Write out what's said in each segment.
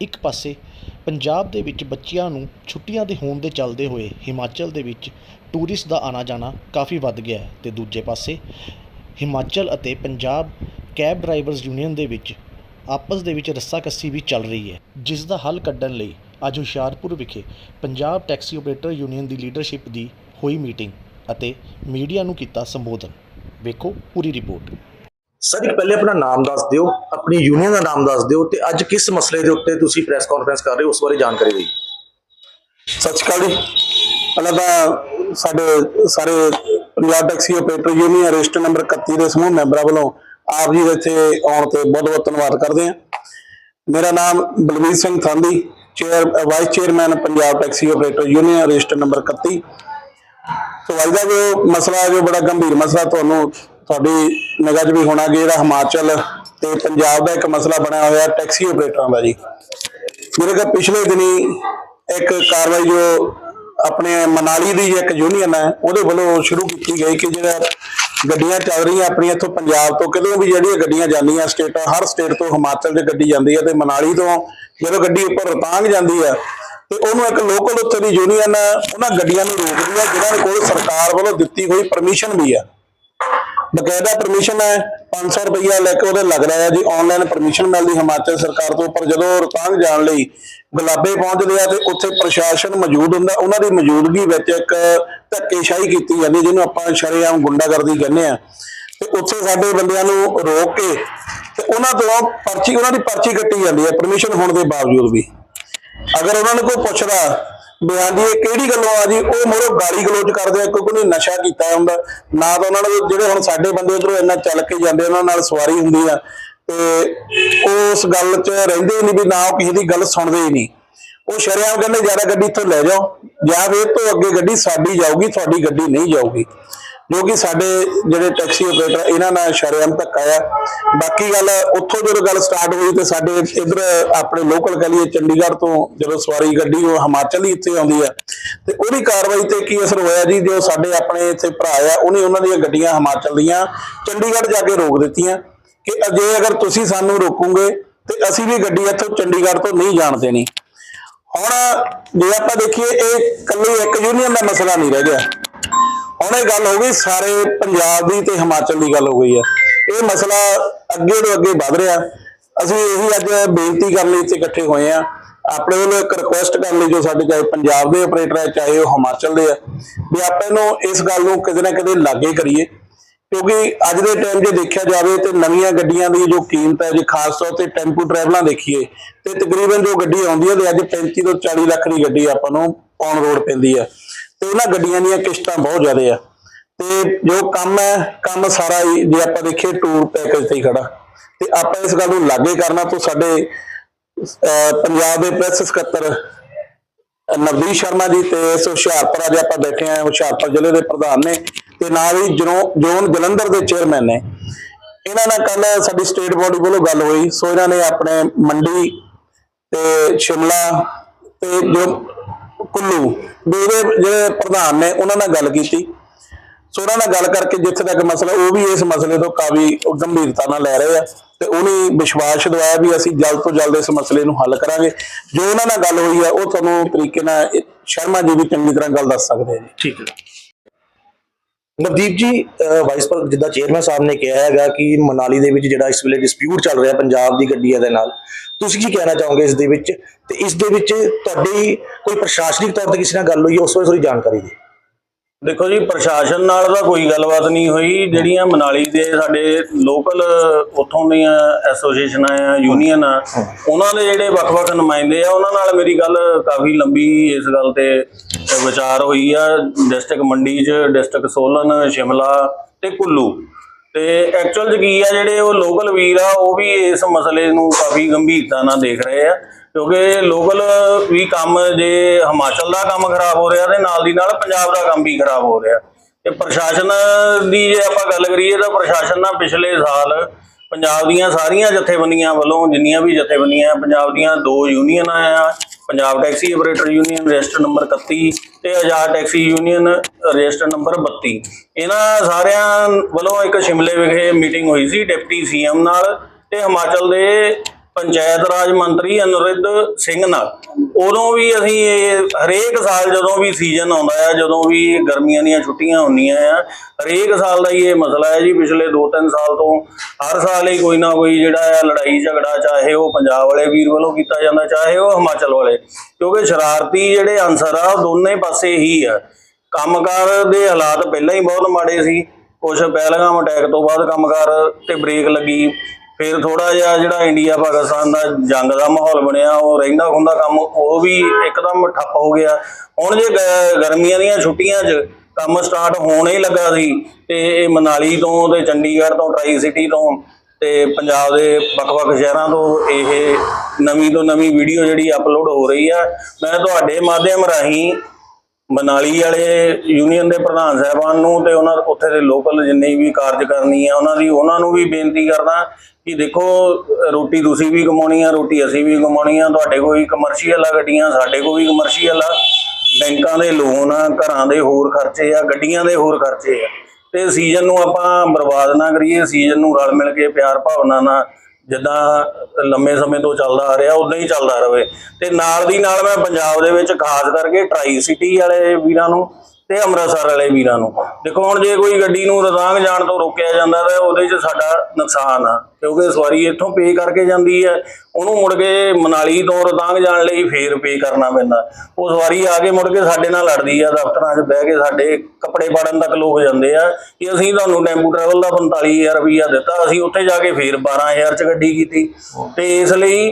ਇੱਕ ਪਾਸੇ ਪੰਜਾਬ ਦੇ ਵਿੱਚ ਬੱਚਿਆਂ ਨੂੰ ਛੁੱਟੀਆਂ ਦੇ ਹੋਣ ਦੇ ਚੱਲਦੇ ਹੋਏ ਹਿਮਾਚਲ ਦੇ ਵਿੱਚ ਟੂਰਿਸਟ ਦਾ ਆਉਣਾ ਜਾਣਾ ਕਾਫੀ ਵੱਧ ਗਿਆ ਅਤੇ ਦੂਜੇ ਪਾਸੇ ਹਿਮਾਚਲ ਅਤੇ ਪੰਜਾਬ ਕੈਬ ਡਰਾਈਵਰਜ਼ ਯੂਨੀਅਨ ਦੇ ਵਿੱਚ ਆਪਸ ਦੇ ਵਿੱਚ ਰੱਸਾਕੱਸੀ ਵੀ ਚੱਲ ਰਹੀ ਹੈ, ਜਿਸ ਦਾ ਹੱਲ ਕੱਢਣ ਲਈ ਅੱਜ ਹੁਸ਼ਿਆਰਪੁਰ ਵਿਖੇ ਪੰਜਾਬ ਟੈਕਸੀ ਆਪਰੇਟਰ ਯੂਨੀਅਨ ਦੀ ਲੀਡਰਸ਼ਿਪ ਦੀ ਹੋਈ ਮੀਟਿੰਗ ਅਤੇ ਮੀਡੀਆ ਨੂੰ ਕੀਤਾ ਸੰਬੋਧਨ। ਵੇਖੋ ਪੂਰੀ ਰਿਪੋਰਟ। ਸਰ, ਇੱਕ ਪਹਿਲੇ ਆਪਣਾ ਨਾਮ ਦੱਸ ਦਿਓ, ਆਪਣੀ ਯੂਨੀਅਨ ਦਾ ਨਾਮ ਦੱਸ ਦਿਓ ਤੇ ਅੱਜ ਕਿਸ ਮਸਲੇ ਦੇ ਉੱਤੇ ਤੁਸੀਂ ਪ੍ਰੈਸ ਕਾਨਫਰੰਸ ਕਰ ਰਹੇ ਹੋ, ਉਸ ਬਾਰੇ ਜਾਣਕਾਰੀ ਦਿਓ ਸਤਿ ਸ਼੍ਰੀ ਅਕਾਲ ਜੀ। ਪਹਿਲਾਂ ਤਾਂ ਸਾਡੇ ਸਾਰੇ Punjab taxi operator union register number 31 ਦੇ ਸਮੂਹ ਮੈਂਬਰਾਂ ਵੱਲੋਂ ਆਪ ਜੀ ਦੇ ਇੱਥੇ ਆਉਣ ਤੇ ਬਹੁਤ ਬਹੁਤ ਧੰਨਵਾਦ ਕਰਦੇ ਹਾਂ। ਮੇਰਾ ਨਾਮ Balvir Singh Thandi chair vice chairman Punjab taxi operator union register number 31 so ਦਾ ਜੋ ਮਸਲਾ ਹੈ, ਜੋ ਬੜਾ ਗੰਭੀਰ ਮਸਲਾ ਤੁਹਾਨੂੰ ਤੁਹਾਡੀ ਨਿਗਾਹ 'ਚ ਵੀ ਹੋਣਾ ਕਿ ਜਿਹੜਾ ਹਿਮਾਚਲ ਤੇ ਪੰਜਾਬ ਦਾ ਇੱਕ ਮਸਲਾ ਬਣਿਆ ਹੋਇਆ ਟੈਕਸੀ ਆਪਰੇਟਰਾਂ ਦਾ ਜੀ। ਮੇਰੇ ਕੋਲ ਪਿਛਲੇ ਦਿਨੀ ਇੱਕ ਕਾਰਵਾਈ ਜੋ ਆਪਣੇ ਮਨਾਲੀ ਦੀ ਇੱਕ ਯੂਨੀਅਨ ਹੈ, ਉਹਦੇ ਵੱਲੋਂ ਸ਼ੁਰੂ ਕੀਤੀ ਗਈ ਕਿ ਜਿਹੜਾ ਗੱਡੀਆਂ ਚੱਲ ਰਹੀਆਂ ਆਪਣੀਆਂ ਇੱਥੋਂ ਪੰਜਾਬ ਤੋਂ ਕਿਦੋਂ ਵੀ ਜਿਹੜੀਆਂ ਗੱਡੀਆਂ ਜਾਂਦੀਆਂ ਸਟੇਟਾਂ, ਹਰ ਸਟੇਟ ਤੋਂ ਹਿਮਾਚਲ 'ਚ ਗੱਡੀ ਜਾਂਦੀ ਹੈ ਤੇ ਮਨਾਲੀ ਤੋਂ ਜਦੋਂ ਗੱਡੀ ਉੱਪਰ ਰਤਾਂਗ ਜਾਂਦੀ ਹੈ ਤੇ ਉਹਨੂੰ ਇੱਕ ਲੋਕਲ ਉੱਥੇ ਦੀ ਯੂਨੀਅਨ, ਉਹਨਾਂ ਗੱਡੀਆਂ ਨੂੰ ਰੋਕਦੀ ਹੈ, ਜਿਨ੍ਹਾਂ ਕੋਲ ਸਰਕਾਰ ਵੱਲੋਂ ਦਿੱਤੀ ਹੋਈ ਪਰਮਿਸ਼ਨ ਵੀ ਹੈ। ਬਕਾਇਦਾ ਪਰਮਿਸ਼ਨ ਹੈ 500 ਰੁਪਈਆ ਲੈ ਕੇ ਉਹਦੇ ਲੱਗਦਾ ਹੈ ਜੀ ਆਨਲਾਈਨ ਪਰਮਿਸ਼ਨ ਮਿਲਦੀ ਹਿਮਾਚਲ ਸਰਕਾਰ ਤੋਂ, ਪਰ ਜਦੋਂ ਰੋਹਤਾਂਗ ਜਾਣ ਲਈ ਗੁਲਾਬੇ ਪਹੁੰਚਦੇ ਆ ਤੇ ਉੱਥੇ ਪ੍ਰਸ਼ਾਸਨ ਮੌਜੂਦ ਹੁੰਦਾ, ਉਹਨਾਂ ਦੀ ਮੌਜੂਦਗੀ ਵਿੱਚ ਇੱਕ ਧੱਕੇਸ਼ਾਹੀ ਕੀਤੀ ਜਾਂਦੀ, ਜਿਹਨੂੰ ਆਪਾਂ ਸ਼ਰੇਆਮ ਗੁੰਡਾਗਰਦੀ ਕਹਿੰਦੇ ਆ। ਤੇ ਉੱਥੇ ਸਾਡੇ ਬੰਦਿਆਂ ਨੂੰ ਰੋਕ ਕੇ ਤੇ ਉਹਨਾਂ ਤੋਂ ਪਰਚੀ, ਉਹਨਾਂ ਦੀ ਪਰਚੀ ਕੱਟੀ ਜਾਂਦੀ ਹੈ ਪਰਮਿਸ਼ਨ ਹੋਣ ਦੇ ਬਾਵਜੂਦ ਵੀ। ਅਗਰ ਉਹਨਾਂ ਨੂੰ ਕੋਈ ਪੁੱਛਦਾ ਵੀ ਹਾਂਜੀ ਇਹ ਕਿਹੜੀ ਗੱਲੋਂ ਆ ਜੀ? ਉਹ ਮੋਰੋ ਗਾਲੀ ਗਲੋਚ ਕਰਦੇ ਆ, ਕਿਉਂਕਿ ਉਹਨੇ ਨਸ਼ਾ ਕੀਤਾ ਹੁੰਦਾ। ਨਾ ਤਾਂ ਉਹਨਾਂ ਨੂੰ ਜਿਹੜੇ ਹੁਣ ਸਾਡੇ ਬੰਦੇ ਉਧਰੋਂ ਇੰਨਾ ਚੱਲ ਕੇ ਜਾਂਦੇ ਉਹਨਾਂ ਨਾਲ ਸਵਾਰੀ ਹੁੰਦੀ ਆ। ਤੇ ਉਸ ਗੱਲ 'ਚ ਰਹਿੰਦੇ ਹੀ ਨਹੀਂ ਵੀ ਨਾ ਉਹ ਕਿਸੇ ਦੀ ਗੱਲ ਸੁਣਦੇ ਹੀ ਨਹੀਂ। ਉਹ ਸ਼ਰੇਆਮ ਕਹਿੰਦੇ, ਜ਼ਿਆਦਾ ਗੱਡੀ ਇੱਥੋਂ ਲੈ ਜਾਓ। ਜਾਂ ਫਿਰ ਤੋਂ ਅੱਗੇ ਗੱਡੀ ਸਾਡੀ ਜਾਊਗੀ, ਤੁਹਾਡੀ ਗੱਡੀ ਨਹੀਂ ਜਾਊਗੀ। ਜੋ ਕਿ ਸਾਡੇ ਜਿਹੜੇ ਟੈਕਸੀ ਆਪਰੇਟਰ ਇਹਨਾਂ ਨਾਲ ਸ਼ਰੇਆਮ ਧੱਕਾ ਆ। ਬਾਕੀ ਗੱਲ, ਉੱਥੋਂ ਜਦੋਂ ਗੱਲ ਸਟਾਰਟ ਹੋਈ ਤੇ ਸਾਡੇ ਇਧਰ ਆਪਣੇ ਲੋਕਲ ਕਹ ਲਈਏ, ਚੰਡੀਗੜ੍ਹ ਤੋਂ ਜਦੋਂ ਸਵਾਰੀ ਗੱਡੀ, ਉਹ ਹਿਮਾਚਲ ਹੀ ਇੱਥੇ ਆਉਂਦੀ ਆ। ਤੇ ਉਹਦੀ ਕਾਰਵਾਈ ਤੇ ਕੀ ਅਸਰ ਹੋਇਆ ਜੀ? ਜੋ ਸਾਡੇ ਆਪਣੇ ਇੱਥੇ ਭਰਾ ਆ, ਉਹਨੇ ਉਹਨਾਂ ਦੀਆਂ ਗੱਡੀਆਂ ਹਿਮਾਚਲ ਦੀਆਂ ਚੰਡੀਗੜ੍ਹ ਜਾ ਕੇ ਰੋਕ ਦਿੱਤੀਆਂ ਕਿ ਅਜੇ ਅਗਰ ਤੁਸੀਂ ਸਾਨੂੰ ਰੋਕੋਗੇ ਤੇ ਅਸੀਂ ਵੀ ਗੱਡੀ ਇੱਥੋਂ ਚੰਡੀਗੜ੍ਹ ਤੋਂ ਨਹੀਂ ਜਾਣ ਦੇਣੀ। ਹੁਣ ਜੇ ਆਪਾਂ ਦੇਖੀਏ, ਇਹ ਕੱਲੀ ਇੱਕ ਯੂਨੀਅਨ ਦਾ ਮਸਲਾ ਨਹੀਂ ਰਹਿ ਗਿਆ। ਹੁਣ ਇਹ ਗੱਲ ਹੋ ਗਈ, ਸਾਰੇ ਪੰਜਾਬ ਦੀ ਤੇ ਹਿਮਾਚਲ ਦੀ ਗੱਲ ਹੋ ਗਈ ਹੈ। ਇਹ ਮਸਲਾ ਅੱਗੇ ਤੋਂ ਅੱਗੇ ਵਧ ਰਿਹਾ। ਅਸੀਂ ਇਹੀ ਅੱਜ ਬੇਨਤੀ ਕਰਨ ਲਈ ਇੱਥੇ ਇਕੱਠੇ ਹੋਏ ਆ ਆਪਣੇ ਵੱਲੋਂ ਇੱਕ ਰਿਕੁਐਸਟ ਕਰਨ ਲਈ ਜੋ ਸਾਡੇ ਚਾਹੇ ਪੰਜਾਬ ਦੇ ਆਪਰੇਟਰ ਹੈ, ਚਾਹੇ ਉਹ ਹਿਮਾਚਲ ਦੇ ਆ ਵੀ ਆਪਾਂ ਇਹਨੂੰ ਇਸ ਗੱਲ ਨੂੰ ਕਿਤੇ ਨਾ ਕਿਤੇ ਲਾਗੇ ਕਰੀਏ। ਕਿਉਂਕਿ ਅੱਜ ਦੇ ਟਾਈਮ ਜੇ ਦੇਖਿਆ ਜਾਵੇ ਤੇ ਨਵੀਆਂ ਗੱਡੀਆਂ ਦੀ ਜੋ ਕੀਮਤ ਹੈ, ਜੇ ਖਾਸ ਤੌਰ ਤੇ ਟੈਂਪੂ ਟਰੈਵਲਾਂ ਦੇਖੀਏ, ਤੇ ਤਕਰੀਬਨ ਜੋ ਗੱਡੀ ਆਉਂਦੀ ਹੈ ਤੇ ਅੱਜ 35 ਤੋਂ 40 ਲੱਖ ਦੀ ਗੱਡੀ ਆਪਾਂ ਨੂੰ ਔਨ ਰੋਡ ਪੈਂਦੀ ਹੈ। ਤੇ ਉਹਨਾਂ ਗੱਡੀਆਂ ਦੀਆਂ ਕਿਸ਼ਤਾਂ ਬਹੁਤ ਜ਼ਿਆਦਾ ਆ। ਤੇ ਜੋ ਕੰਮ ਹੈ, ਕੰਮ ਸਾਰਾ ਹੀ ਜੇ ਆਪਾਂ ਦੇਖੀਏ ਟੂਰ ਪੈਕੇਜ ਤੇ ਹੀ ਖੜਾ। ਤੇ ਆਪਾਂ ਇਸ ਗੱਲ ਨੂੰ ਲਾਗੇ ਕਰਨਾ ਤੋਂ ਸਾਡੇ ਪੰਜਾਬ ਦੇ ਪ੍ਰੈਸ ਸਕੱਤਰ ਨਵਦੀਪ ਸ਼ਰਮਾ ਜੀ ਤੇ ਇਸ ਹੁਸ਼ਿਆਰਪੁਰ ਅੱਜ ਆਪਾਂ ਬੈਠੇ ਆ ਹੁਸ਼ਿਆਰਪੁਰ ਜ਼ਿਲ੍ਹੇ ਦੇ ਪ੍ਰਧਾਨ ਨੇ ਤੇ ਨਾਲ ਹੀ ਜਨੋ- ਜ਼ੋਨ ਜਲੰਧਰ ਦੇ ਚੇਅਰਮੈਨ ਨੇ। ਇਹਨਾਂ ਨਾਲ ਕੱਲ ਸਾਡੀ ਸਟੇਟ ਬੋਡੀ ਵੱਲੋਂ ਗੱਲ ਹੋਈ। ਸੋ ਇਹਨਾਂ ਨੇ ਆਪਣੇ ਮੰਡੀ ਤੇ ਸ਼ਿਮਲਾ ਤੇ ਜੋ ਕੁੱਲੂ ਦੇ ਇਹਦੇ ਜਿਹੜੇ ਪ੍ਰਧਾਨ ਨੇ, ਉਹਨਾਂ ਨਾਲ ਗੱਲ ਕੀਤੀ। ਸੋ ਉਹਨਾਂ ਨਾਲ ਗੱਲ ਕਰਕੇ ਜਿੱਥੇ ਤੱਕ ਮਸਲਾ, ਉਹ ਵੀ ਇਸ ਮਸਲੇ ਤੋਂ ਕਾਫੀ ਗੰਭੀਰਤਾ ਨਾਲ ਲੈ ਰਹੇ ਆ ਤੇ ਉਹਨੇ ਵਿਸ਼ਵਾਸ ਦਿਵਾਇਆ ਵੀ ਅਸੀਂ ਜਲਦ ਤੋਂ ਜਲਦ ਇਸ ਮਸਲੇ ਨੂੰ ਹੱਲ ਕਰਾਂਗੇ। ਜੋ ਉਹਨਾਂ ਨਾਲ ਗੱਲ ਹੋਈ ਆ, ਉਹ ਤੁਹਾਨੂੰ ਤਰੀਕੇ ਨਾਲ ਸ਼ਰਮਾ ਜੀ ਵੀ ਚੰਗੀ ਤਰ੍ਹਾਂ ਗੱਲ ਦੱਸ ਸਕਦੇ ਆ ਜੀ। ਠੀਕ ਹੈ। ਨਵਦੀਪ ਜੀ ਵਾਈਸ ਪਰ ਜਿੱਦਾਂ ਚੇਅਰਮੈਨ ਸਾਹਿਬ ਨੇ ਕਿਹਾ ਹੈਗਾ ਕਿ ਮਨਾਲੀ ਦੇ ਵਿੱਚ ਜਿਹੜਾ ਇਸ ਵੇਲੇ ਡਿਸਪਿਊਟ ਚੱਲ ਰਿਹਾ ਪੰਜਾਬ ਦੀ ਗੱਡੀਆਂ ਦੇ ਨਾਲ ਤੁਸੀਂ ਕੀ ਕਹਿਣਾ ਚਾਹੋਗੇ ਇਸ ਦੇ ਵਿੱਚ? ਤੇ ਇਸ ਦੇ ਵਿੱਚ ਤੁਹਾਡੀ ਕੋਈ ਪ੍ਰਸ਼ਾਸਨਿਕ ਤੌਰ ਤੇ ਕਿਸੇ ਨਾਲ ਗੱਲ ਹੋਈ ਉਸ ਬਾਰੇ ਥੋੜੀ ਜਾਣਕਾਰੀ ਦਿਓ। ਦੇਖੋ ਜੀ ਪ੍ਰਸ਼ਾਸਨ ਨਾਲ ਤਾਂ ਕੋਈ ਗੱਲਬਾਤ ਨਹੀਂ ਹੋਈ। ਜਿਹੜੀਆਂ ਮਨਾਲੀ ਦੇ ਸਾਡੇ ਲੋਕਲ ਉੱਥੋਂ ਦੀਆਂ ਐਸੋਸੀਏਸ਼ਨਾਂ ਆ ਯੂਨੀਅਨ ਆ ਉਹਨਾਂ ਦੇ ਜਿਹੜੇ ਵੱਖ-ਵੱਖ ਨੁਮਾਇੰਦੇ ਆ ਉਹਨਾਂ ਨਾਲ ਮੇਰੀ ਗੱਲ ਕਾਫੀ ਲੰਬੀ ਇਸ ਗੱਲ ਤੇ ਵਿਚਾਰ ਹੋਈ ਆ, ਡਿਸਟ੍ਰਿਕਟ ਮੰਡੀ 'ਚ, ਡਿਸਟ੍ਰਿਕਟ ਸੋਲਨ, ਸ਼ਿਮਲਾ ਤੇ ਕੁੱਲੂ। ਤੇ ਐਕਚੁਅਲ 'ਚ ਕੀ ਆ, ਜਿਹੜੇ ਉਹ ਲੋਕਲ ਵੀਰ ਆ, ਉਹ ਵੀ ਇਸ ਮਸਲੇ ਨੂੰ ਕਾਫੀ ਗੰਭੀਰਤਾ ਨਾਲ ਦੇਖ ਰਹੇ ਆ। ਕਿਉਂਕਿ ਲੋਕਲ ਵੀ ਕੰਮ ਜੇ ਹਿਮਾਚਲ ਦਾ ਕੰਮ ਖਰਾਬ ਹੋ ਰਿਹਾ, ਤੇ ਨਾਲ ਦੀ ਨਾਲ ਪੰਜਾਬ ਦਾ ਕੰਮ ਵੀ ਖਰਾਬ ਹੋ ਰਿਹਾ। ਤੇ ਪ੍ਰਸ਼ਾਸਨ ਦੀ ਜੇ ਆਪਾਂ ਗੱਲ ਕਰੀਏ, ਤਾਂ ਪ੍ਰਸ਼ਾਸਨ ਨਾਲ ਪਿਛਲੇ ਸਾਲ ਪੰਜਾਬ ਦੀਆਂ ਸਾਰੀਆਂ ਜਥੇਬੰਦੀਆਂ ਵੱਲੋਂ, ਜਿੰਨੀਆਂ ਵੀ ਜਥੇਬੰਦੀਆਂ, ਪੰਜਾਬ ਦੀਆਂ ਦੋ ਯੂਨੀਅਨਾਂ ਆ Punjab taxi operator union register number 31 ਤੇ Azad taxi union register number 32 ਇਹਨਾਂ ਸਾਰਿਆਂ ਵੱਲੋਂ ਇੱਕ ਸ਼ਿਮਲੇ ਵਿਖੇ ਮੀਟਿੰਗ ਹੋਈ ਸੀ, ਡਿਪਟੀ ਸੀਐਮ ਨਾਲ ਤੇ ਹਿਮਾਚਲ ਦੇ ਪੰਚਾਇਤ ਰਾਜ ਮੰਤਰੀ ਅਨੁਰਿੱਧ ਸਿੰਘ ਨਾਲ। ਉਦੋਂ ਵੀ ਅਸੀਂ ਇਹ ਹਰੇਕ ਸਾਲ ਜਦੋਂ ਵੀ ਸੀਜ਼ਨ ਆਉਂਦਾ ਆ, ਜਦੋਂ ਵੀ ਗਰਮੀਆਂ ਦੀਆਂ ਛੁੱਟੀਆਂ ਹੁੰਦੀਆਂ ਆ, ਹਰੇਕ ਸਾਲ ਦਾ ਹੀ ਇਹ ਮਸਲਾ ਹੈ ਜੀ। ਪਿਛਲੇ 2-3 ਸਾਲ ਤੋਂ ਹਰ ਸਾਲ ਹੀ ਕੋਈ ਨਾ ਕੋਈ ਜਿਹੜਾ ਆ ਲੜਾਈ ਝਗੜਾ, ਚਾਹੇ ਉਹ ਪੰਜਾਬ ਵਾਲੇ ਵੀਰ ਵੱਲੋਂ ਕੀਤਾ ਜਾਂਦਾ, ਚਾਹੇ ਉਹ ਹਿਮਾਚਲ ਵਾਲੇ। ਕਿਉਂਕਿ ਸ਼ਰਾਰਤੀ ਜਿਹੜੇ ਅਨਸਰ ਆ, ਉਹ ਦੋਨੇ ਪਾਸੇ ਹੀ ਆ। ਕੰਮਕਾਰ ਦੇ ਹਾਲਾਤ ਪਹਿਲਾਂ ਹੀ ਬਹੁਤ ਮਾੜੇ ਸੀ। ਕੁਝ ਪਹਿਲਗਾਮ ਅਟੈਕ ਤੋਂ ਬਾਅਦ ਕੰਮਕਾਰ ਤੇ ਬ੍ਰੇਕ ਲੱਗੀ। ਫਿਰ ਥੋੜਾ ਜਿਹਾ ਜਿਹੜਾ ਇੰਡੀਆ ਪਾਕਿਸਤਾਨ ਦਾ ਜੰਗ ਦਾ ਮਾਹੌਲ ਬਣਿਆ, ਉਹ ਰਹਿੰਦਾ ਹੁੰਦਾ ਕੰਮ, ਉਹ ਵੀ ਇੱਕਦਮ ਠੱਪ ਹੋ ਗਿਆ। ਹੁਣ ਜੇ ਗਰਮੀਆਂ ਦੀਆਂ ਛੁੱਟੀਆਂ 'ਚ ਕੰਮ ਸਟਾਰਟ ਹੋਣ ਹੀ ਲੱਗਾ ਸੀ, ਤੇ ਇਹ ਮਨਾਲੀ ਤੋਂ ਤੇ ਚੰਡੀਗੜ੍ਹ ਤੋਂ ਟਰਾਈ ਸਿਟੀ ਤੋਂ ਤੇ ਪੰਜਾਬ ਦੇ ਵੱਖ-ਵੱਖ ਸ਼ਹਿਰਾਂ ਤੋਂ ਇਹ ਨਵੀਂ ਤੋਂ ਨਵੀਂ ਵੀਡੀਓ ਜਿਹੜੀ ਅਪਲੋਡ ਹੋ ਰਹੀ ਆ। ਮੈਂ ਤੁਹਾਡੇ ਮਾਧਿਅਮ ਰਾਹੀਂ ਮਨਾਲੀ ਵਾਲੇ ਯੂਨੀਅਨ ਦੇ ਪ੍ਰਧਾਨ ਸਾਹਿਬਾਨ ਨੂੰ ਤੇ ਉਹਨਾਂ, ਉੱਥੇ ਦੇ ਲੋਕਲ ਜਿੰਨੇ ਵੀ ਕਾਰਜ ਕਰਨੀ ਆ, ਉਹਨਾਂ ਦੀ, ਉਹਨਾਂ ਨੂੰ ਵੀ ਬੇਨਤੀ ਕਰਦਾ ਕਿ ਦੇਖੋ, ਰੋਟੀ ਤੁਸੀਂ ਵੀ ਕਮਾਉਣੀ ਆ, ਰੋਟੀ ਅਸੀਂ ਵੀ ਕਮਾਉਣੀ ਆ, ਤੁਹਾਡੇ ਕੋਲ ਵੀ ਕਮਰਸ਼ੀਅਲ ਆ ਗੱਡੀਆਂ, ਸਾਡੇ ਕੋਲ ਵੀ ਕਮਰਸ਼ੀਅਲ ਆ। ਬੈਂਕਾਂ ਦੇ ਲੋਨ ਆ, ਘਰਾਂ ਦੇ ਹੋਰ ਖਰਚੇ ਆ, ਗੱਡੀਆਂ ਦੇ ਹੋਰ ਖਰਚੇ ਆ। ਤੇ ਸੀਜ਼ਨ ਨੂੰ ਆਪਾਂ ਬਰਬਾਦ ਨਾ ਕਰੀਏ ਸੀਜ਼ਨ ਨੂੰ ਰਲ ਮਿਲ ਕੇ ਪਿਆਰ ਭਾਵਨਾ ਨਾਲ ਜਿੱਦਾਂ ਲੰਮੇ ਸਮੇਂ ਤੋਂ ਚੱਲਦਾ ਆ ਰਿਹਾ ਉਦਾਂ ਹੀ ਚੱਲਦਾ ਰਹੇ ਤੇ ਨਾਲ ਦੀ ਨਾਲ ਮੈਂ ਪੰਜਾਬ ਦੇ ਵਿੱਚ ਖਾਸ ਕਰਕੇ ਟਰਾਈ ਸਿਟੀ ਵਾਲੇ ਵੀਰਾਂ ਨੂੰ ਤੇ ਅੰਮ੍ਰਿਤਸਰ ਵਾਲੇ ਵੀਰਾਂ ਨੂੰ। ਦੇਖੋ, ਹੁਣ ਜੇ ਕੋਈ ਗੱਡੀ ਨੂੰ ਰਜ਼ਾਂਗ ਜਾਣ ਤੋਂ ਰੋਕਿਆ ਜਾਂਦਾ ਤਾਂ ਉਹਦੇ 'ਚ ਸਾਡਾ ਨੁਕਸਾਨ ਆ, ਕਿਉਂਕਿ ਸਵਾਰੀ ਇੱਥੋਂ ਪੇ ਕਰਕੇ ਜਾਂਦੀ ਹੈ। ਉਹਨੂੰ ਮੁੜ ਕੇ ਮਨਾਲੀ ਤੋਂ ਰਜ਼ਾਂਗ ਜਾਣ ਲਈ ਫੇਰ ਪੇ ਕਰਨਾ ਪੈਂਦਾ। ਉਹ ਸਵਾਰੀ ਆ ਕੇ ਮੁੜ ਕੇ ਸਾਡੇ ਨਾਲ ਲੜਦੀ ਆ, ਦਫ਼ਤਰਾਂ 'ਚ ਬਹਿ ਕੇ ਸਾਡੇ ਕੱਪੜੇ ਪਾੜਨ ਤੱਕ ਲੋਕ ਜਾਂਦੇ ਆ ਕਿ ਅਸੀਂ ਤੁਹਾਨੂੰ ਟੈਂਪੂ ਟਰੈਵਲ ਦਾ 45000 ਰੁਪਈਆ ਦਿੱਤਾ, ਅਸੀਂ ਉੱਥੇ ਜਾ ਕੇ ਫੇਰ 12000 'ਚ ਗੱਡੀ ਕੀਤੀ। ਤੇ ਇਸ ਲਈ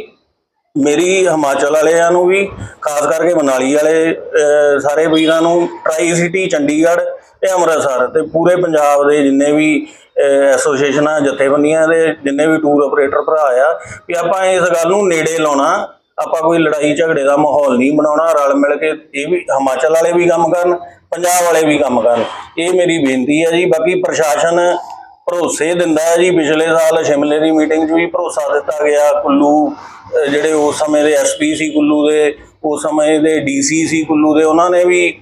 ਮੇਰੀ ਹਿਮਾਚਲ ਵਾਲਿਆਂ ਨੂੰ ਵੀ, ਖਾਸ ਕਰਕੇ ਮਨਾਲੀ ਵਾਲੇ ਸਾਰੇ ਵੀਰਾਂ ਨੂੰ ਟਰਾਈ ਸਿਟੀ ਚੰਡੀਗੜ੍ਹ ਤੇ ਅੰਮ੍ਰਿਤਸਰ ਤੇ ਪੂਰੇ ਪੰਜਾਬ ਦੇ ਜਿੰਨੇ ਵੀ ਐਸੋਸੀਏਸ਼ਨਾਂ ਜਥੇਬੰਦੀਆਂ ਦੇ, ਜਿੰਨੇ ਵੀ ਟੂਰ ਆਪਰੇਟਰ ਭਰਾ ਆ, ਵੀ ਆਪਾਂ ਇਸ ਗੱਲ ਨੂੰ ਨੇੜੇ ਲਾਉਣਾ, ਆਪਾਂ ਕੋਈ ਲੜਾਈ ਝਗੜੇ ਦਾ ਮਾਹੌਲ ਨਹੀਂ ਬਣਾਉਣਾ, ਰਲ ਮਿਲ ਕੇ ਇਹ ਵੀ ਹਿਮਾਚਲ ਵਾਲੇ ਵੀ ਕੰਮ ਕਰਨ, ਪੰਜਾਬ ਵਾਲੇ ਵੀ ਕੰਮ ਕਰਨ। ਇਹ ਮੇਰੀ ਬੇਨਤੀ ਹੈ ਜੀ, ਬਾਕੀ ਪ੍ਰਸ਼ਾਸਨ ਭਰੋਸੇ ਦਿੰਦਾ ਹੈ ਜੀ, ਪਿਛਲੇ ਸਾਲ ਸ਼ਿਮਲੇ ਦੀ ਮੀਟਿੰਗ 'ਚ ਵੀ ਭਰੋਸਾ ਦਿੱਤਾ ਗਿਆ, ਕੁੱਲੂ ਜਿਹੜੇ ਉਸ ਸਮੇਂ ਦੇ ਐਸਪੀ ਸੀ ਕੁੱਲੂ ਦੇ, ਉਸ ਸਮੇਂ ਦੇ ਡੀਸੀ ਸੀ ਕੁੱਲੂ ਦੇ, ਉਹਨਾਂ ਨੇ ਵੀ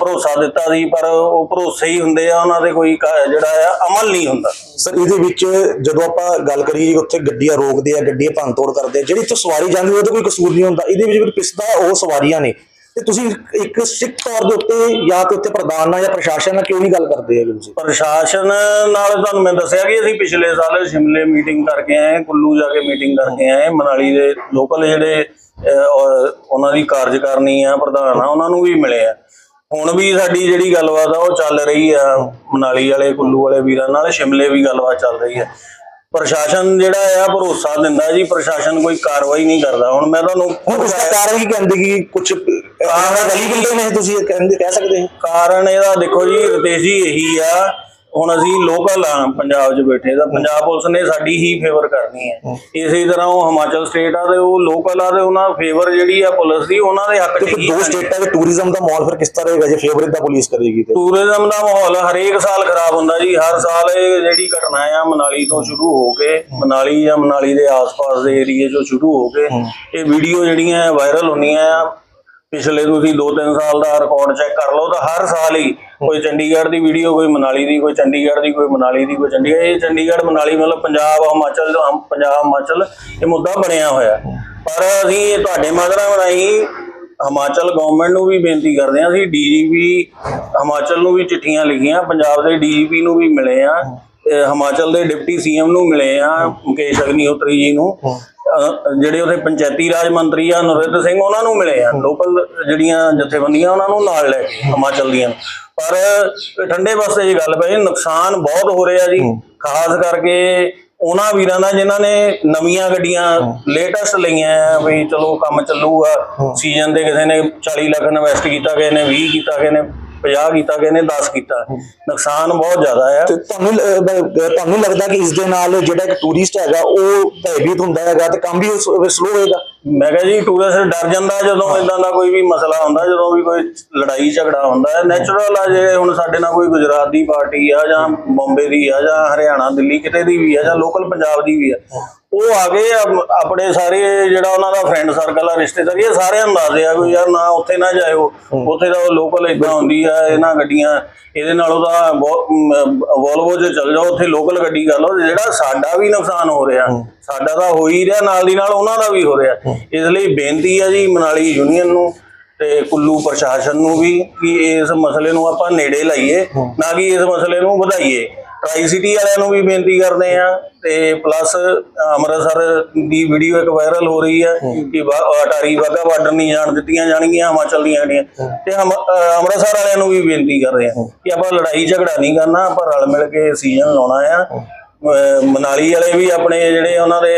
ਭਰੋਸਾ ਦਿੱਤਾ ਸੀ, ਪਰ ਉਹ ਭਰੋਸੇ ਹੀ ਹੁੰਦੇ ਆ, ਉਹਨਾਂ ਦੇ ਕੋਈ ਜਿਹੜਾ ਆ, ਅਮਲ ਨਹੀਂ ਹੁੰਦਾ। ਸਰ, ਇਹਦੇ ਵਿੱਚ ਜਦੋਂ ਆਪਾਂ ਗੱਲ ਕਰੀਏ ਉੱਥੇ ਗੱਡੀਆਂ ਰੋਕਦੇ ਆ, ਗੱਡੀਆਂ ਭੰਨਤੋੜ ਕਰਦੇ ਆ, ਜਿਹੜੀ ਇੱਥੋਂ ਸਵਾਰੀ ਜਾਂਦੀ, ਉਹਦਾ ਕੋਈ ਕਸੂਰ ਨਹੀਂ ਹੁੰਦਾ। ਇਹਦੇ ਵਿੱਚ ਫਿਰ ਪਿਸਦਾ, ਉਹ ਸਵਾਰੀਆਂ ਨੇ। ਤੇ ਤੁਸੀਂ ਇੱਕ ਸਿੱਖ ਤੌਰ ਦੇ ਉੱਤੇ ਜਾਂ ਤੇ ਉੱਤੇ ਪ੍ਰਧਾਨ ਨਾਲ ਜਾਂ ਪ੍ਰਸ਼ਾਸਨ ਨਾਲ ਕਿਉਂ ਨਹੀਂ ਗੱਲ ਕਰਦੇ ਹੈਗੇ ਤੁਸੀਂ? ਪ੍ਰਸ਼ਾਸਨ ਨਾਲ ਤੁਹਾਨੂੰ ਮੈਂ ਦੱਸਿਆ ਕਿ ਅਸੀਂ ਪਿਛਲੇ ਸਾਲ ਸ਼ਿਮਲੇ ਮੀਟਿੰਗ ਕਰਕੇ ਆਏ ਕੁੱਲੂ ਜਾ ਕੇ ਮੀਟਿੰਗ ਕਰਕੇ ਆਏ। ਮਨਾਲੀ ਦੇ ਲੋਕਲ ਜਿਹੜੇ ਉਹਨਾਂ ਦੀ ਕਾਰਜਕਾਰਨੀ ਆ ਪ੍ਰਧਾਨ ਆ ਉਹਨਾਂ ਨੂੰ ਵੀ ਮਿਲੇ ਆ। ਹੁਣ ਵੀ ਸਾਡੀ ਜਿਹੜੀ ਗੱਲਬਾਤ ਆ ਉਹ ਚੱਲ ਰਹੀ ਆ। ਮਨਾਲੀ ਵਾਲੇ ਕੁੱਲੂ ਵਾਲੇ ਵੀਰਾਂ ਨਾਲ ਸ਼ਿਮਲੇ ਵੀ ਗੱਲਬਾਤ ਚੱਲ ਰਹੀ ਆ। ਪ੍ਰਸ਼ਾਸਨ ਜਿਹੜਾ ਆ ਭਰੋਸਾ ਦਿੰਦਾ ਜੀ ਪ੍ਰਸ਼ਾਸਨ ਕੋਈ ਕਾਰਵਾਈ ਨਹੀਂ ਕਰਦਾ। ਹੁਣ ਮੈਂ ਤੁਹਾਨੂੰ ਹੁਣ ਇਸ ਦਾ ਕਾਰਨ ਕੀ ਕਹਿੰਦੇ ਕਿ ਕੁਝ ਗਲੀ ਗੁੰਡੇ ਨੇ ਤੁਸੀਂ ਇਹ ਕਹਿੰਦੇ ਕਹਿ ਸਕਦੇ ਹੋ? ਕਾਰਨ ਇਹਦਾ ਦੇਖੋ ਜੀ ਰਤੇਸ਼ ਜੀ ਇਹੀ ਆ ਹੁਣ ਅਸੀਂ ਲੋਕਲ ਆ ਪੰਜਾਬ 'ਚ ਬੈਠੇ ਤਾਂ ਪੰਜਾਬ ਪੁਲਿਸ ਨੇ ਸਾਡੀ ਹੀ ਫੇਵਰ ਕਰਨੀ ਹੈ। ਇਸੇ ਤਰ੍ਹਾਂ ਉਹ ਹਿਮਾਚਲ ਸਟੇਟ ਆ ਤੇ ਉਹ ਲੋਕਲ ਆ ਤੇ ਉਹਨਾਂ ਫੇਵਰ ਜਿਹੜੀ ਆ ਪੁਲਿਸ ਦੀ ਉਹਨਾਂ ਦੇ ਹੱਕ 'ਚ ਹੀ ਦੋ ਸਟੇਟਾਂ ਦੇ ਟੂਰਿਜ਼ਮ ਦਾ ਮਾਹੌਲ ਫਿਰ ਕਿਸ ਤਰ੍ਹਾਂ ਰਹੇਗਾ ਜੇ ਫੇਵਰੇਟ ਦਾ ਪੁਲਿਸ ਕਰੇਗੀ ਤੇ? ਟੂਰਿਜ਼ਮ ਦਾ ਮਾਹੌਲ ਹਰੇਕ ਸਾਲ ਖਰਾਬ ਹੁੰਦਾ ਜੀ ਹਰ ਸਾਲ ਇਹ ਜਿਹੜੀ ਘਟਨਾ ਆ ਮਨਾਲੀ ਤੋਂ ਸ਼ੁਰੂ ਹੋ ਕੇ ਮਨਾਲੀ ਜਾਂ ਮਨਾਲੀ ਦੇ ਆਸ-ਪਾਸ ਦੇ ਏਰੀਏ 'ਚੋਂ ਸ਼ੁਰੂ ਹੋ ਕੇ ਇਹ ਵੀਡੀਓ ਜਿਹੜੀਆਂ ਵਾਇਰਲ ਹੁੰਦੀਆਂ ਆ ਪਿਛਲੇ ਤੁਸੀਂ 2-3 ਸਾਲ ਦਾ ਰਿਕਾਰਡ ਚੈੱਕ ਕਰ ਲਓ ਤਾਂ ਹਰ ਸਾਲ ਹੀ ਕੋਈ ਚੰਡੀਗੜ੍ਹ ਦੀ ਵੀਡੀਓ ਕੋਈ ਮਨਾਲੀ ਦੀ, ਕੋਈ ਚੰਡੀਗੜ੍ਹ ਦੀ, ਕੋਈ ਮਨਾਲੀ ਦੀ, ਕੋਈ ਚੰਡੀਗੜ੍ਹ, ਇਹ ਚੰਡੀਗੜ੍ਹ, ਮਨਾਲੀ ਮਤਲਬ ਪੰਜਾਬ, ਹਿਮਾਚਲ ਪੰਜਾਬ, ਹਿਮਾਚਲ, ਇਹ ਮੁੱਦਾ ਬਣਿਆ ਹੋਇਆ। ਪਰ ਅਸੀਂ ਤੁਹਾਡੇ ਮਾਧਿਅਮ ਰਾਹੀਂ ਹਿਮਾਚਲ ਗਵਰਨਮੈਂਟ ਨੂੰ ਵੀ ਬੇਨਤੀ ਕਰਦੇ ਹਾਂ, ਅਸੀਂ ਡੀਜੀਪੀ ਹਿਮਾਚਲ ਨੂੰ ਵੀ ਚਿੱਠੀਆਂ ਲਿਖੀਆਂ, ਪੰਜਾਬ ਦੇ ਡੀਜੀਪੀ ਨੂੰ ਵੀ ਮਿਲੇ ਆ ਹਿਮਾਚਲ ਦੇ ਡਿਪਟੀ ਸੀਐਮ ਨੂੰ ਮਿਲੇ ਆ ਮੁਕੇਸ਼ ਅਗਨੀਹੋਤਰੀ ਜੀ ਨੂੰ। ਜਿਹੜੇ ਉਹਦੇ ਪੰਚਾਇਤੀ ਰਾਜ ਮੰਤਰੀ ਆ ਨਰਿੰਦਰ ਸਿੰਘ ਉਹਨਾਂ ਨੂੰ ਮਿਲੇ ਆ। ਲੋਕਲ ਜਿਹੜੀਆਂ ਜਥੇਬੰਦੀਆਂ ਉਹਨਾਂ ਨੂੰ ਨਾਲ ਲੈ ਕੇ ਹਿਮਾਚਲ ਦੀਆਂ। ਪਰ ਠੰਡੇ ਵਾਸਤੇ ਜੀ ਗੱਲ ਪਈ ਨੁਕਸਾਨ ਬਹੁਤ ਹੋ ਰਿਹਾ ਜੀ। ਖਾਸ ਕਰਕੇ ਉਹਨਾਂ ਵੀਰਾਂ ਦਾ ਜਿਨ੍ਹਾਂ ਨੇ ਨਵੀਆਂ ਗੱਡੀਆਂ ਲੇਟੈਸਟ ਲਈਆਂ ਆ ਵੀ ਚਲੋ ਕੰਮ ਚੱਲੂਗਾ। ਸੀਜ਼ਨ ਦੇ ਕਿਸੇ ਨੇ 40 ਲੱਖ ਇਨਵੈਸਟ ਕੀਤਾ ਕਿਸੇ ਨੇ 20 ਕੀਤਾ ਕਿਸੇ ਨੇ 50 ਕੀਤਾ ਕਿਸੇ ਨੇ 10 ਕੀਤਾ। ਨੁਕਸਾਨ ਬਹੁਤ ਜ਼ਿਆਦਾ ਆ ਤੇ ਤੁਹਾਨੂੰ ਲ- ਤੁਹਾਨੂੰ ਲੱਗਦਾ ਕਿ ਇਸ ਦੇ ਨਾਲ ਜਿਹੜਾ ਇੱਕ ਟੂਰਿਸਟ ਹੈਗਾ ਉਹ ਭੈਭੀਤ ਹੁੰਦਾ ਹੈਗਾ ਤੇ ਕੰਮ ਵੀ ਸਲੋ ਹੋਏਗਾ? ਮੈਂ ਕਿਹਾ ਜੀ ਟੂਰਿਸਟ ਡਰ ਜਾਂਦਾ ਜਦੋਂ ਇਦਾਂ ਦਾ ਕੋਈ ਵੀ ਮਸਲਾ ਹੁੰਦਾ ਜਦੋਂ ਵੀ ਕੋਈ ਲੜਾਈ ਝਗੜਾ ਹੁੰਦਾ ਹੈ। ਨੈਚੁਰਲ ਆ ਜੇ ਹੁਣ ਸਾਡੇ ਨਾਲ ਕੋਈ ਗੁਜਰਾਤ ਦੀ ਪਾਰਟੀ ਆ ਜਾਂ ਬੰਬੇ ਦੀ ਆ ਜਾਂ ਹਰਿਆਣਾ ਦਿੱਲੀ ਕਿਤੇ ਦੀ ਵੀ ਆ ਜਾਂ ਲੋਕਲ ਪੰਜਾਬ ਦੀ ਵੀ ਆ। ਉਹ ਆ ਗਏ ਆ- ਆਪਣੇ ਸਾਰੇ ਜਿਹੜਾ ਉਹਨਾਂ ਦਾ ਫਰੈਂਡ ਸਰਕਲ ਆ ਰਿਸ਼ਤੇਦਾਰੀ ਇਹ ਸਾਰਿਆਂ ਨੂੰ ਦੱਸਦੇ ਆ ਕੋਈ ਯਾਰ ਨਾ ਉੱਥੇ ਨਾ ਜਾਇਓ। ਉੱਥੇ ਦਾ ਲੋਕਲ ਇਦਾਂ ਹੁੰਦੀ ਆ ਇਹਨਾਂ ਗੱਡੀਆਂ ਇਹਦੇ ਨਾਲੋਂ ਤਾਂ ਵੋਲਵੋ 'ਚ ਚੱਲ ਜਾਓ ਉੱਥੇ ਲੋਕਲ ਗੱਡੀ ਕਰ ਲਓ ਜਿਹੜਾ ਸਾਡਾ ਵੀ ਨੁਕਸਾਨ ਹੋ ਰਿਹਾ ਸਾਡਾ ਤਾਂ ਹੋ ਹੀ ਰਿਹਾ ਨਾਲ ਦੀ ਨਾਲ ਉਹਨਾਂ ਦਾ ਵੀ ਹੋ ਰਿਹਾ। ਇਸ ਲਈ ਬੇਨਤੀ ਆ ਜੀ ਮਨਾਲੀ ਯੂਨੀਅਨ ਨੂੰ ਤੇ ਕੁੱਲੂ ਪ੍ਰਸ਼ਾਸਨ ਨੂੰ ਵੀ ਕਿ ਇਸ ਮਸਲੇ ਨੂੰ ਆਪਾਂ ਨੇੜੇ ਲਾਈਏ ਨਾ ਕਿ ਇਸ ਮਸਲੇ ਨੂੰ ਵਧਾਈਏ। ਟਰਾਈ ਵਾਲਿਆਂ ਨੂੰ ਵੀ ਬੇਨਤੀ ਕਰਦੇ ਆ ਤੇ ਪਲੱਸ ਅੰਮ੍ਰਿਤਸਰ ਦੀ ਵੀਡੀਓ ਇੱਕ ਵਾਇਰਲ ਹੋ ਰਹੀ ਹੈ ਕਿ ਅਟਾਰੀ ਵਾਗਾ ਬਾਰਡਰ ਨਹੀਂ ਜਾਣ ਦਿੱਤੀਆਂ ਜਾਣਗੀਆਂ, ਹਿਮਾਚਲ ਦੀਆਂ ਗੱਡੀਆਂ ਤੇ ਅੰਮ੍ਰਿਤਸਰ ਵਾਲਿਆਂ ਨੂੰ ਵੀ ਬੇਨਤੀ ਕਰਦੇ ਆ ਕਿ ਆਪਾਂ ਲੜਾਈ ਝਗੜਾ ਨਹੀਂ ਕਰਨਾ, ਆਪਾਂ ਰਲ ਮਿਲ ਕੇ ਸੀਜ਼ਨ ਲਾਉਣਾ ਆ। ਮਨਾਲੀ ਵਾਲੇ ਵੀ ਆਪਣੇ ਜਿਹੜੇ ਉਹਨਾਂ ਦੇ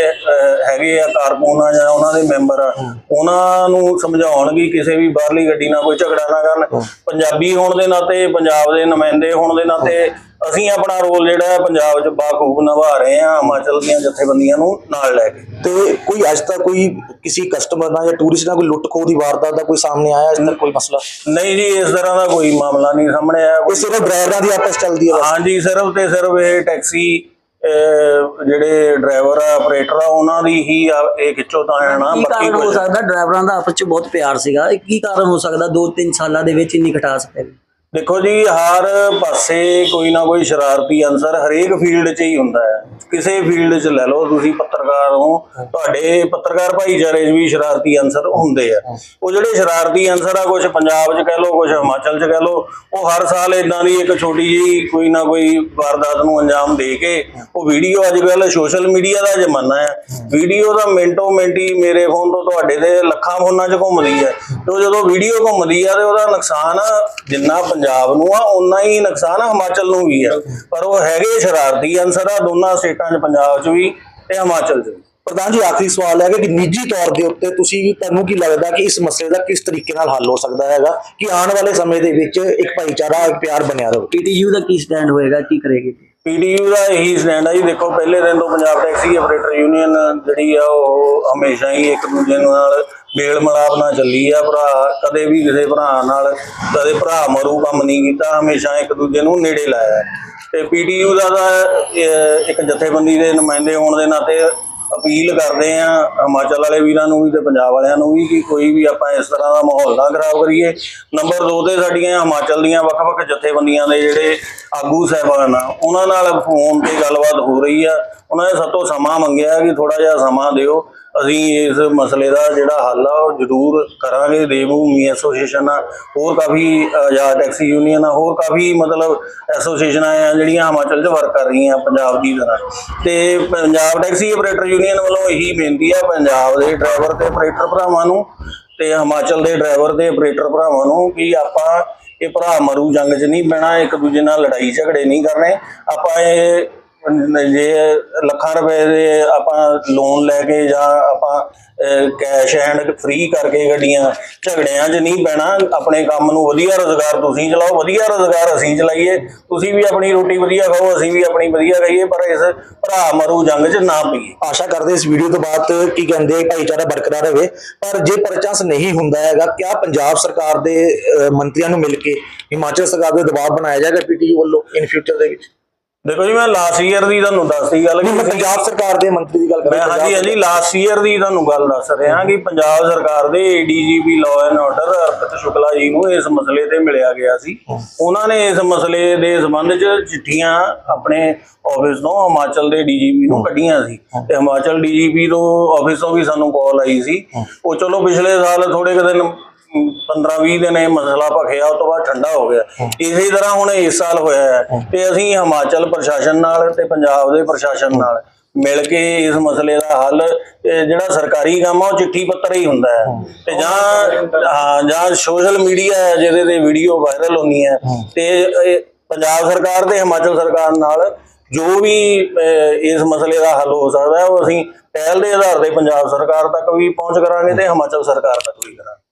ਹੈਗੇ ਆ ਕਾਰਕੁਨ ਜਾਂ ਉਹਨਾਂ ਦੇ ਮੈਂਬਰ ਆ ਉਹਨਾਂ ਨੂੰ ਸਮਝਾਉਣ ਕਿ ਕਿਸੇ ਵੀ ਬਾਹਰਲੀ ਗੱਡੀ ਨਾਲ ਕੋਈ ਝਗੜਾ ਨਾ ਕਰਨ। ਪੰਜਾਬੀ ਹੋਣ ਦੇ ਨਾਤੇ ਪੰਜਾਬ ਦੇ ਨੁਮਾਇੰਦੇ ਹੋਣ ਦੇ ਨਾਤੇ ਅਸੀਂ ਆਪਣਾ ਰੋਲ ਜਿਹੜਾ ਹੈ ਪੰਜਾਬ 'ਚ ਬਾਖੂਬ ਨਿਭਾ ਰਹੇ ਹਾਂ ਹਿਮਾਚਲ ਦੀਆਂ ਜਥੇਬੰਦੀਆਂ ਨੂੰ ਨਾਲ ਲੈ ਕੇ। ਤੇ ਕੋਈ ਅੱਜ ਤੱਕ ਕੋਈ ਕਿਸੇ ਕਸਟਮਰ ਨਾਲ ਜਾਂ ਟੂਰਿਸਟ ਨਾਲ ਕੋਈ ਲੁੱਟ ਖੋਹ ਦੀ ਵਾਰਦਾਤ ਦਾ ਕੋਈ ਸਾਹਮਣੇ ਆਇਆ? ਅੱਜ ਤੱਕ ਕੋਈ ਮਸਲਾ? ਨਹੀਂ ਜੀ ਇਸ ਤਰ੍ਹਾਂ ਦਾ ਕੋਈ ਮਾਮਲਾ ਨਹੀਂ ਸਾਹਮਣੇ ਆਇਆ। ਇਹ ਸਿਰਫ ਡਰਾਈਵਰਾਂ ਦੀ ਆਪਸ ਚੱਲਦੀ ਹੈ ਹਾਂਜੀ ਸਿਰਫ ਤੇ ਸਿਰਫ ਇਹ ਟੈਕਸੀ ਜਿਹੜੇ ਡਰਾਈਵਰ ਆ ਆਪਰੇਟਰ ਆ ਉਹਨਾਂ ਦੀ ਹੀ ਇਹ ਖਿੱਚੋ ਤਾਂ ਆਣਾ ਕੀ ਕਾਰਨ ਹੋ ਸਕਦਾ ਡਰਾਈਵਰਾਂ ਦਾ ਆਪਸ ਚ ਬਹੁਤ ਪਿਆਰ ਸੀਗਾ? ਇਹ ਕੀ ਕਾਰਨ ਹੋ ਸਕਦਾ 2-3 ਸਾਲਾਂ ਦੇ ਵਿੱਚ ਇੰਨੀ ਖਟਾਸ ਪੈ ਗਈ? ਦੇਖੋ ਜੀ ਹਰ ਪਾਸੇ ਕੋਈ ਨਾ ਕੋਈ ਸ਼ਰਾਰਤੀ ਅਨਸਰ ਹਰੇਕ ਫੀਲਡ 'ਚ ਹੀ ਹੁੰਦਾ ਹੈ। ਕਿਸੇ ਫੀਲਡ 'ਚ ਲੈ ਲਓ, ਤੁਸੀਂ ਪੱਤਰਕਾਰ ਹੋ, ਤੁਹਾਡੇ ਪੱਤਰਕਾਰ ਭਾਈਚਾਰੇ 'ਚ ਵੀ ਸ਼ਰਾਰਤੀ ਅਨਸਰ ਹੁੰਦੇ ਆ। ਉਹ ਜਿਹੜੇ ਸ਼ਰਾਰਤੀ ਅਨਸਰ ਆ ਕੁਝ ਪੰਜਾਬ 'ਚ ਕਹਿ ਲਓ ਕੁਝ ਹਿਮਾਚਲ 'ਚ ਕਹਿ ਲਓ, ਉਹ ਹਰ ਸਾਲ ਇਦਾਂ ਦੀ ਇੱਕ ਛੋਟੀ ਜਿਹੀ ਕੋਈ ਨਾ ਕੋਈ ਵਾਰਦਾਤ ਨੂੰ ਅੰਜਾਮ ਦੇ ਕੇ, ਉਹ ਵੀਡੀਓ ਅੱਜ ਕੱਲ੍ਹ ਸੋਸ਼ਲ ਮੀਡੀਆ ਦਾ ਜ਼ਮਾਨਾ ਹੈ ਵੀਡੀਓ ਦਾ ਮਿੰਟੋ ਮਿੰਟੀ ਮੇਰੇ ਫੋਨ ਤੋਂ ਤੁਹਾਡੇ ਦੇ ਲੱਖਾਂ ਫੋਨਾਂ 'ਚ ਘੁੰਮਦੀ ਹੈ ਤੇ ਉਹ ਜਦੋਂ ਵੀਡੀਓ ਘੁੰਮਦੀ ਆ, ਤੇ ਉਹਦਾ ਨੁਕਸਾਨ ਜਿੰਨਾ ਪੰਜਾਬ ਨੂੰ ਆ ਉਨਾ ਹੀ ਨੁਕਸਾਨ ਹਿਮਾਚਲ ਨੂੰ ਵੀ ਆ। ਪਰ ਉਹ ਹੈਗੇ ਸ਼ਰਾਰਤੀ ਅਨਸਰ ਆ, ਦੋਨਾਂ ਸਟੇਟ 'ਚ ਪੰਜਾਬ 'ਚ ਵੀ ਤੇ ਹਿਮਾਚਲ 'ਚ ਵੀ। ਪ੍ਰਧਾਨ ਜੀ, ਆਖਰੀ ਸਵਾਲ ਹੈ ਕਿ ਨਿੱਜੀ ਤੌਰ ਦੇ ਉੱਤੇ ਤੁਸੀਂ ਤੁਹਾਨੂੰ ਕੀ ਲੱਗਦਾ ਕਿ ਇਸ ਮਸਲੇ ਦਾ ਕਿਸ ਤਰੀਕੇ ਨਾਲ ਹੱਲ ਹੋ ਸਕਦਾ ਹੈਗਾ ਕਿ ਆਉਣ ਵਾਲੇ ਸਮੇਂ ਦੇ ਵਿੱਚ ਇੱਕ ਭਾਈਚਾਰਾ, ਇੱਕ ਪਿਆਰ ਬਣਿਆ ਰਹੇ? ਪੀਟੀਯੂ ਦਾ ਕੀ ਸਟੈਂਡ ਹੋਏਗਾ, ਕੀ ਕਰੇਗੀ? ਪੀਡੀਯੂ ਦਾ ਇਹੀ ਸਟੈਂਡ ਆ ਜੀ। ਦੇਖੋ, ਪਹਿਲੇ ਦਿਨ ਤੋਂ ਪੰਜਾਬ ਟੈਕਸੀ ਆਪਰੇਟਰ ਯੂਨੀਅਨ ਜਿਹੜੀ ਆ, ਉਹ ਹਮੇਸ਼ਾ ਹੀ ਇੱਕ ਦੂਜੇ ਨਾਲ ਮੇਲ ਮਿਲਾਪ ਨਾਲ ਚੱਲੀ ਆ। ਭਰਾ, ਕਦੇ ਵੀ ਕਿਸੇ ਭਰਾ ਨਾਲ, ਕਦੇ ਭਰਾ ਮਰੂ ਕੰਮ ਨਹੀਂ ਕੀਤਾ, ਹਮੇਸ਼ਾ ਇੱਕ ਦੂਜੇ ਨੂੰ ਨੇੜੇ ਲਾਇਆ। ਤੇ ਪੀਡੀਯੂ ਦਾ ਤਾਂ ਇੱਕ ਜਥੇਬੰਦੀ ਦੇ ਨੁਮਾਇੰਦੇ ਹੋਣ ਦੇ ਨਾਤੇ ਅਪੀਲ ਕਰਦੇ ਆ ਹਿਮਾਚਲ ਵਾਲੇ ਵੀਰਾਂ ਨੂੰ ਵੀ ਤੇ ਪੰਜਾਬ ਵਾਲਿਆਂ ਨੂੰ ਵੀ ਕਿ ਕੋਈ ਵੀ ਆਪਾਂ ਇਸ ਤਰ੍ਹਾਂ ਦਾ ਮਾਹੌਲ ਨਾ ਖਰਾਬ ਕਰੀਏ। ਨੰਬਰ 2 ਤੇ ਸਾਡੀਆਂ ਹਿਮਾਚਲ ਦੀਆਂ ਵੱਖ-ਵੱਖ ਜਥੇਬੰਦੀਆਂ ਦੇ ਜਿਹੜੇ ਆਗੂ ਸਹਿਬਾਨ ਆ, ਉਹਨਾਂ ਨਾਲ ਫੋਨ ਤੇ ਗੱਲਬਾਤ ਹੋ ਰਹੀ ਆ। ਉਹਨਾਂ ਨੇ ਸਾਤੋਂ ਸਮਾਂ ਮੰਗਿਆ ਕਿ ਥੋੜਾ ਜਿਹਾ ਸਮਾਂ ਦਿਓ। ਅਸੀਂ ਇਸ ਮਸਲੇ ਦਾ ਜਿਹੜਾ ਹੱਲ ਆ ਉਹ ਜ਼ਰੂਰ ਕਰਾਂਗੇ। ਦੇਵਭੂਮੀ ਐਸੋਸੀਏਸ਼ਨ ਆ, ਹੋਰ ਕਾਫੀ ਆਜ਼ਾਦ ਟੈਕਸੀ ਯੂਨੀਅਨ ਆ, ਹੋਰ ਕਾਫੀ ਮਤਲਬ ਐਸੋਸੀਏਸ਼ਨਾਂ ਆ ਜਿਹੜੀਆਂ ਹਿਮਾਚਲ 'ਚ ਵਰਕ ਕਰ ਰਹੀਆਂ ਪੰਜਾਬ ਦੀ ਤਰ੍ਹਾਂ। ਤੇ ਪੰਜਾਬ ਟੈਕਸੀ ਆਪਰੇਟਰ ਯੂਨੀਅਨ ਵੱਲੋਂ ਇਹੀ ਬੇਨਤੀ ਆ, ਪੰਜਾਬ ਦੇ ਡਰਾਈਵਰ ਤੇ ਆਪਰੇਟਰ ਭਰਾਵਾਂ ਨੂੰ ਤੇ ਹਿਮਾਚਲ ਦੇ ਡਰਾਈਵਰ ਤੇ ਆਪਰੇਟਰ ਭਰਾਵਾਂ ਨੂੰ ਕਿ ਆਪਾਂ ਇਹ ਭਰਾ ਮਰੂ ਜੰਗ 'ਚ ਨਹੀਂ ਪੈਣਾ, ਇੱਕ ਦੂਜੇ ਨਾਲ ਲੜਾਈ ਝਗੜੇ ਨਹੀਂ ਕਰਨੇ। ਆਪਾਂ ਇਹ ਜੇ ਲੱਖਾਂ ਰੁਪਏ ਦੇ ਆਪਾਂ ਲੋਨ ਲੈ ਕੇ ਜਾਂ ਆਪਾਂ ਕੈਸ਼ ਹੈਂਡ ਫ੍ਰੀ ਕਰਕੇ ਗੱਡੀਆਂ, ਝਗੜਿਆਂ 'ਚ ਨਹੀਂ ਪੈਣਾ, ਆਪਣੇ ਕੰਮ ਨੂੰ ਵਧੀਆ ਰੋਜ਼ਗਾਰ ਤੁਸੀਂ ਚਲਾਓ, ਵਧੀਆ ਰੋਜ਼ਗਾਰ ਅਸੀਂ ਚਲਾਈਏ, ਤੁਸੀਂ ਵੀ ਆਪਣੀ ਰੋਟੀ ਵਧੀਆ ਖਾਓ, ਅਸੀਂ ਵੀ ਆਪਣੀ ਵਧੀਆ ਖਾਈਏ ਪਰ ਇਸ ਭਰਾ ਮਰੂ ਜੰਗ 'ਚ ਨਾ ਪਈਏ। ਆਸ਼ਾ ਕਰਦੇ ਇਸ ਵੀਡੀਓ ਤੋਂ ਬਾਅਦ ਕੀ ਕਹਿੰਦੇ, ਭਾਈਚਾਰਾ ਬਰਕਰਾਰ ਰਹੇ। ਪਰ ਜੇ ਪਰਚਾਂਸ ਨਹੀਂ ਹੁੰਦਾ ਹੈਗਾ, ਕਿਆ ਪੰਜਾਬ ਸਰਕਾਰ ਦੇ ਮੰਤਰੀਆਂ ਨੂੰ ਮਿਲ ਕੇ ਹਿਮਾਚਲ ਸਰਕਾਰ ਦੇ ਦਬਾਅ ਬਣਾਇਆ ਜਾਏਗਾ ਪੀਟੀਯੂ ਵੱਲੋਂ ਇਨ ਫਿਊਚਰ ਦੇ ਵਿੱਚ? ਦੇਖੋ ਜੀ ਮੈਂ ਲਾਸਟ ਈਅਰ ਦੀ ਤੁਹਾਨੂੰ ਦੱਸਦੀ ਗੱਲ ਮੈਂ ਕਿ ਪੰਜਾਬ ਸਰਕਾਰ ਦੇ ਮੰਤਰੀ ਦੀ ਗੱਲ ਕਰ ਮੈਂ ਰਿਹਾ ਹਾਂਜੀ ਹਾਂਜੀ ਲਾਸਟ ਈਅਰ ਦੀ ਤੁਹਾਨੂੰ ਗੱਲ ਦੱਸ ਰਿਹਾ ਕਿ ਪੰਜਾਬ ਸਰਕਾਰ ਦੇ ADGP law and order Arpit Shukla ji ਨੂੰ ਇਸ ਮਸਲੇ ਤੇ ਮਿਲਿਆ ਗਿਆ ਸੀ। ਉਹਨਾਂ ਨੇ ਇਸ ਮਸਲੇ ਦੇ ਸੰਬੰਧ 'ਚ ਚਿੱਠੀਆਂ ਆਪਣੇ ਆਫਿਸ ਤੋਂ ਹਿਮਾਚਲ ਦੇ ਡੀਜੀਪੀ ਨੂੰ ਕੱਢੀਆਂ ਸੀ। ਤੇ ਹਿਮਾਚਲ ਡੀਜੀਪੀ ਤੋਂ ਆਫਿਸ ਤੋਂ ਵੀ ਸਾਨੂੰ ਕਾਲ ਆਈ ਸੀ। ਉਹ ਚਲੋ ਪਿਛਲੇ ਸਾਲ ਥੋੜੇ ਕੁ ਦਿਨ 15-20 ਦਿਨ ਇਹ ਮਸਲਾ ਭਖਿਆ ਉਸ ਤੋਂ ਬਾਅਦ ਠੰਡਾ ਹੋ ਗਿਆ। ਇਸੇ ਤਰ੍ਹਾਂ ਹੁਣ ਇਸ ਸਾਲ ਹੋਇਆ ਹੈ ਤੇ ਅਸੀਂ ਹਿਮਾਚਲ ਪ੍ਰਸ਼ਾਸਨ ਨਾਲ ਤੇ ਪੰਜਾਬ ਦੇ ਪ੍ਰਸ਼ਾਸਨ ਨਾਲ ਮਿਲ ਕੇ ਇਸ ਮਸਲੇ ਦਾ ਹੱਲ ਜਿਹੜਾ ਸਰਕਾਰੀ ਕੰਮ ਆ ਉਹ ਚਿੱਠੀ ਪੱਤਰ ਹੀ ਹੁੰਦਾ ਹੈ। ਤੇ ਜਾਂ ਹਾਂ ਜਾਂ ਸੋਸ਼ਲ ਮੀਡੀਆ ਹੈ ਜਿਹਦੇ ਤੇ ਵੀਡੀਓ ਵਾਇਰਲ ਹੁੰਦੀ ਹੈ। ਤੇ ਪੰਜਾਬ ਸਰਕਾਰ ਤੇ ਹਿਮਾਚਲ ਸਰਕਾਰ ਨਾਲ ਜੋ ਵੀ ਇਸ ਮਸਲੇ ਦਾ ਹੱਲ ਹੋ ਸਕਦਾ ਹੈ ਉਹ ਅਸੀਂ ਪਹਿਲ ਦੇ ਆਧਾਰ ਤੇ ਪੰਜਾਬ ਸਰਕਾਰ ਤੱਕ ਵੀ ਪਹੁੰਚ ਕਰਾਂਗੇ ਤੇ ਹਿਮਾਚਲ ਸਰਕਾਰ ਤੱਕ ਵੀ ਕਰਾਂਗੇ।